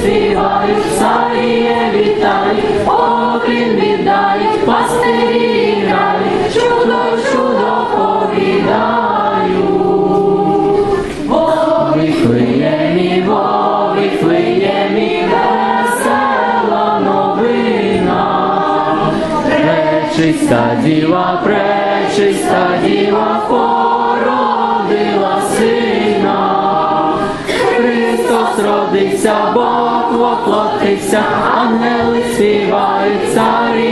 співають, царіє вітають, обрін віддають, пастирі грають, чудо, чудо повідають. Мій, вови флиє весела новина, пречиста діва, пречиста діва породила сина. Христос родиться Бог народився, ангели співають царі.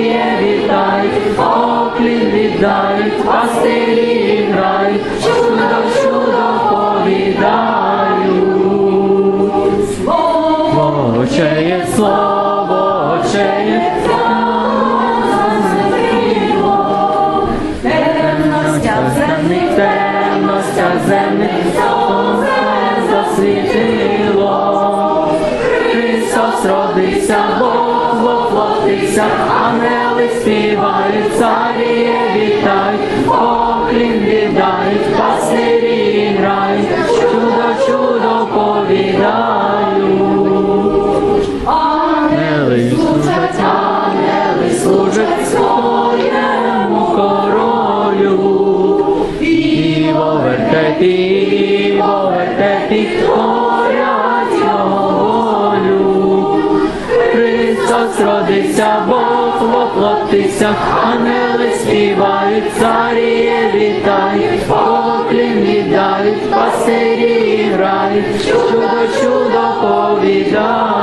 Ангели співають царіє ангели співають, царіє вітають, поклін віддають, пастирі грають, чудо, чудо повідають.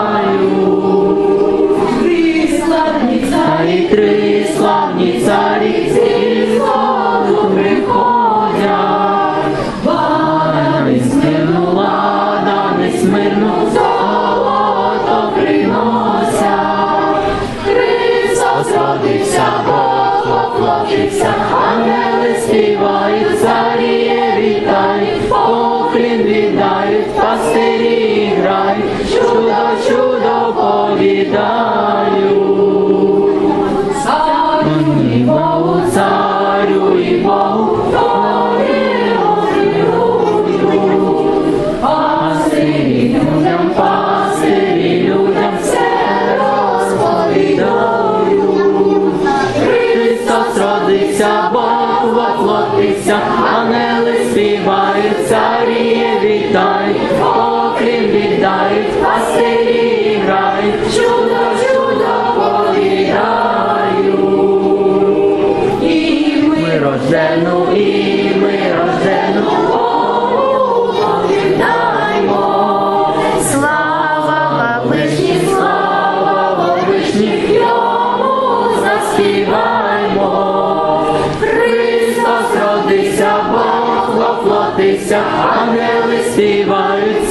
Родився, Бог ангели співають,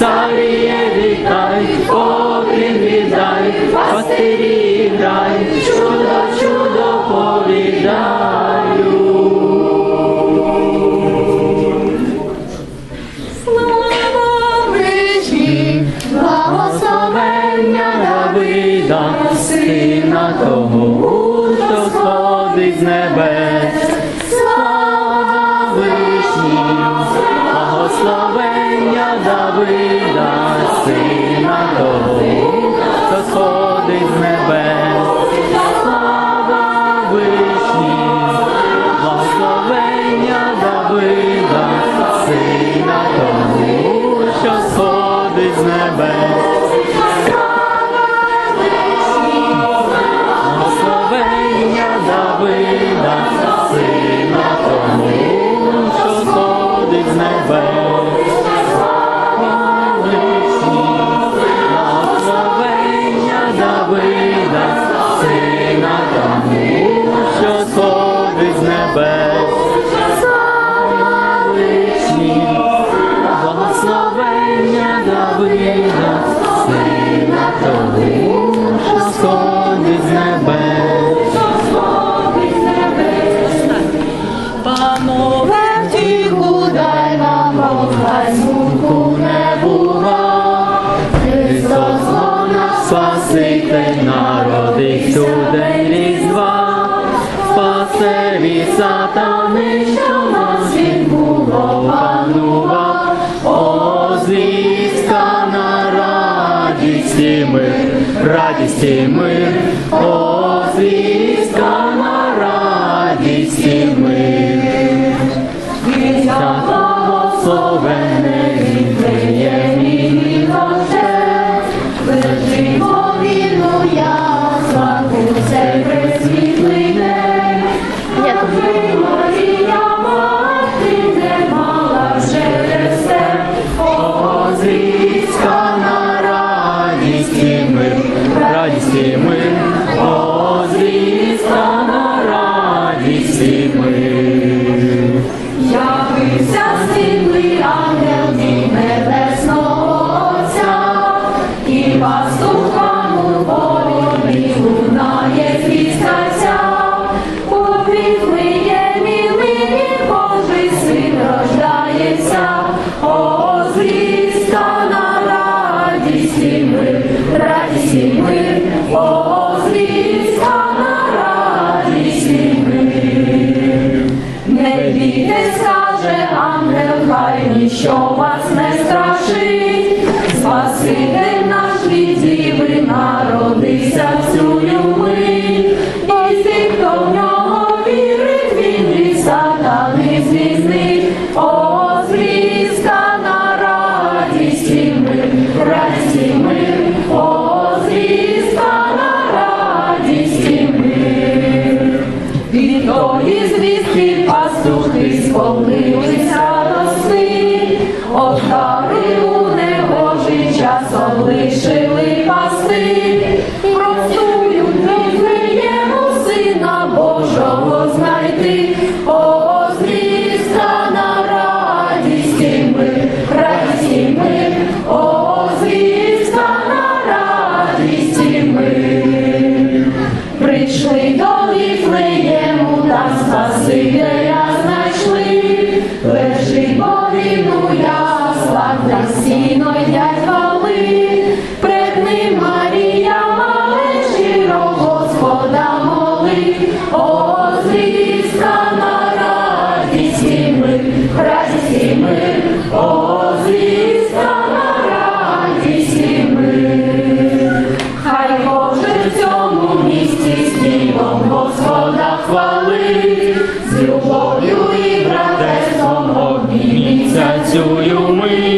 обніміться цю мить,